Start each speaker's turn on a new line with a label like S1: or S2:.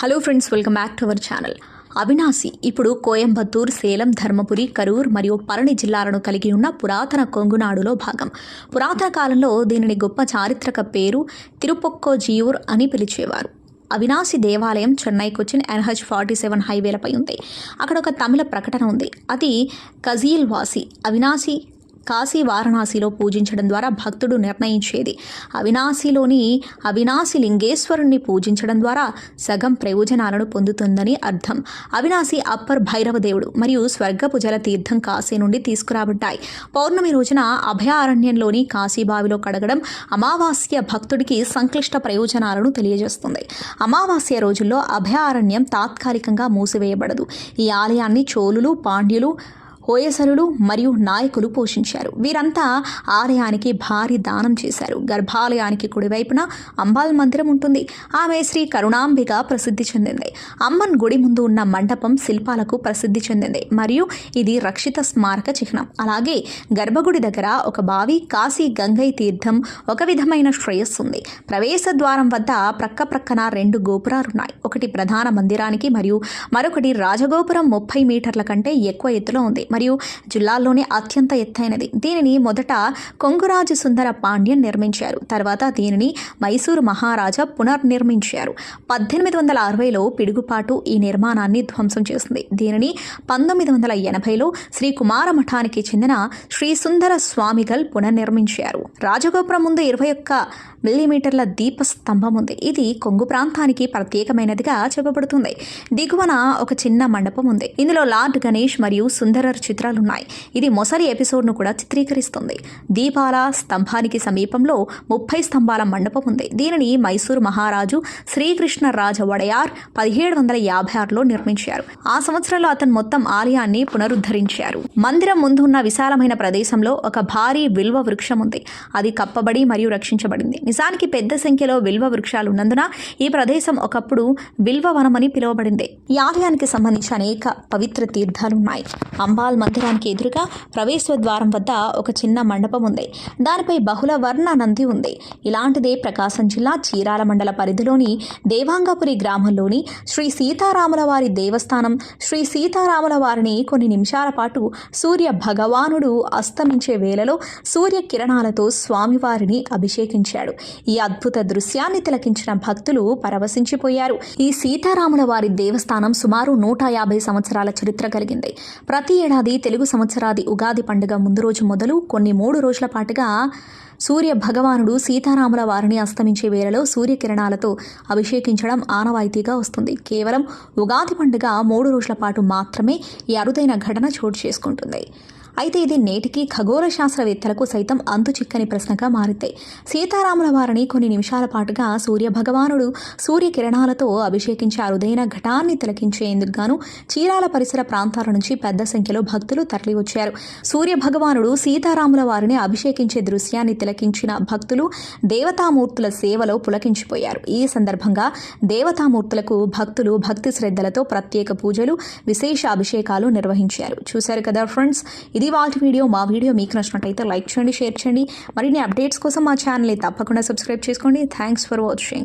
S1: Hello friends welcome back to our channel. Avinashi ఇప్పుడు కోయంబత్తూర్ సేలం ధర్మపురి కరూర్ మరియు పరణి జిల్లాలను కలిగి ఉన్న పురాతన కొంగునాడులో భాగం. పురాతన కాలంలో దీనిని గొప్ప చారిత్రక పేరు తిరుపొక్కోజియూర్ అని పిలిచేవారు. అవినాశి దేవాలయం Chennai Cochin NH forty seven హైవేలపై ఉంది. అక్కడ ఒక తమిళ ప్రకటన ఉంది. అది కజీల్ వాసి అవినాశి కాశీ వారణాసిలో పూజించడం ద్వారా భక్తుడు నిర్ణయించేది. అవినాశిలోని అవినాశి లింగేశ్వరుణ్ణి పూజించడం ద్వారా సగం ప్రయోజనాలను పొందుతుందని అర్థం. అవినాశి అప్పర్ భైరవ దేవుడు మరియు స్వర్గపు జల తీర్థం కాశీ నుండి తీసుకురాబడ్డాయి. పౌర్ణమి రోజున అభయారణ్యంలోని కాశీబావిలో కడగడం అమావాస్య భక్తుడికి సంక్లిష్ట ప్రయోజనాలను తెలియజేస్తుంది. అమావాస్య రోజుల్లో అభయారణ్యం తాత్కాలికంగా మూసివేయబడదు. ఈ ఆలయాన్ని చోళులు పాండ్యులు హోయసరులు మరియు నాయకులు పోషించారు. వీరంతా ఆలయానికి భారీ దానం చేశారు. గర్భాలయానికి కుడివైపున అంబాల్ మందిరం ఉంటుంది. ఆమె శ్రీ కరుణాంబిగా ప్రసిద్ధి చెందింది. అమ్మన్ గుడి ముందు ఉన్న మండపం శిల్పాలకు ప్రసిద్ధి చెందింది. మరియు ఇది రక్షిత స్మారక చిహ్నం. అలాగే గర్భగుడి దగ్గర ఒక బావి కాశీ గంగై తీర్థం ఒక విధమైన శ్రేయస్సు ఉంది. ప్రవేశ ద్వారం వద్ద ప్రక్క ప్రక్కన రెండు గోపురాలున్నాయి. ఒకటి ప్రధాన మందిరానికి మరియు మరొకటి రాజగోపురం ముప్పై మీటర్ల కంటే ఎక్కువ ఎత్తులో ఉంది. మరియు జిల్లాలోనే అత్యంత ఎత్తైనది. దీనిని మొదట కొంగురాజు సుందర పాండ్యన్ నిర్మించారు. తర్వాత దీనిని మైసూరు మహారాజా పునర్నిర్మించారు. పద్దెనిమిది వందల అరవైలో పిడుగుపాటు ఈ నిర్మాణాన్ని ధ్వంసం చేసింది. దీనిని పంతొమ్మిది వందల ఎనభైలో శ్రీ కుమార మఠానికి చెందిన శ్రీ సుందర స్వామిగల్ పునర్నిర్మించారు. రాజగోపురం ముందు ఇరవై ఒక్క మిల్లీమీటర్ల దీప స్తంభం ఉంది. ఇది కొంగు ప్రాంతానికి ప్రత్యేకమైనదిగా చెప్పబడుతుంది. దిగువన ఒక చిన్న మండపం ఉంది. ఇందులో లార్డ్ గణేష్ మరియు సుందరర్ చిత్రాలున్నాయి. ఇది మొసలి ఎపిసోడ్ను కూడా చిత్రీకరిస్తుంది. దీపాల స్తంభానికి సమీపంలో ముప్పై స్తంభాల మండపం ఉంది. దీనిని మైసూరు మహారాజు శ్రీకృష్ణ రాజ వడయార్ పదిహేడు వందల యాభై ఆరులో నిర్మించారు. ఆ సంవత్సరంలో అతను మొత్తం ఆలయాన్ని పునరుద్ధరించారు. మందిరం ముందు ఉన్న విశాలమైన ప్రదేశంలో ఒక భారీ విల్వ వృక్షం ఉంది. అది కప్పబడి మరియు రక్షించబడింది. నిజానికి పెద్ద సంఖ్యలో విల్వ వృక్షాలు ఉన్నందున ఈ ప్రదేశం ఒకప్పుడు విల్వ వనమని పిలువబడింది. ఈ ఆలయానికి సంబంధించి అనేక పవిత్ర తీర్థాలు ఉన్నాయి అంబాల్ మందిరానికి ఎదురుగా ప్రవేశ ద్వారం వద్ద ఒక చిన్న మండపం ఉంది. దానిపై బహుళ వర్ణ నంది ఉంది. ఇలాంటిదే ప్రకాశం జిల్లా చీరాల మండల పరిధిలోని దేవాంగపురి గ్రామంలోని శ్రీ సీతారాముల వారి దేవస్థానం. శ్రీ సీతారాముల వారిని కొన్ని నిమిషాల పాటు సూర్య భగవానుడు అస్తమించే వేళలో సూర్య కిరణాలతో స్వామివారిని అభిషేకించాడు. ఈ అద్భుత దృశ్యాన్ని తిలకించిన భక్తులు పరవశించిపోయారు. ఈ సీతారాముల వారి దేవస్థానం సుమారు నూట యాభై సంవత్సరాల చరిత్ర కలిగింది. ప్రతి ఏడాది తెలుగు సంవత్సరాది ఉగాది పండుగ ముందు రోజు మొదలు కొన్ని మూడు రోజుల పాటుగా సూర్య భగవానుడు సీతారాముల వారిని అస్తమించే వేళలో సూర్యకిరణాలతో అభిషేకించడం ఆనవాయితీగా వస్తుంది. కేవలం ఉగాది పండుగ మూడు రోజుల పాటు మాత్రమే ఈ అరుదైన ఘటన చోటు చేసుకుంటుంది. అయితే ఇది నేటికి ఖగోళ శాస్త్రవేత్తలకు సైతం అంతు చిక్కని ప్రశ్నగా మారింది. సీతారాముల వారిని కొన్ని నిమిషాల పాటుగా సూర్య భగవానుడు సూర్యకిరణాలతో అభిషేకించే అరుదైన ఘటాన్ని తిలకించేందుకు గాను చీరాల పరిసర ప్రాంతాల నుంచి పెద్ద సంఖ్యలో భక్తులు తరలివచ్చారు. సూర్య భగవానుడు సీతారాముల వారిని అభిషేకించే దృశ్యాన్ని తిలకించిన భక్తులు దేవతామూర్తుల సేవలో పులకించిపోయారు. ఈ సందర్భంగా దేవతామూర్తులకు భక్తులు భక్తి శ్రద్ధలతో ప్రత్యేక పూజలు విశేష అభిషేకాలు నిర్వహించారు. చూశారు కదా ఫ్రెండ్స్ ఇది వాళ్ళ వీడియో మా వీడియో మీకు నచ్చినట్టయితే లైక్ చేయండి షేర్ చేయండి. మరిన్ని అప్డేట్స్ కోసం మా ఛానల్ని తప్పకుండా సబ్స్క్రైబ్ చేసుకోండి. Thanks for watching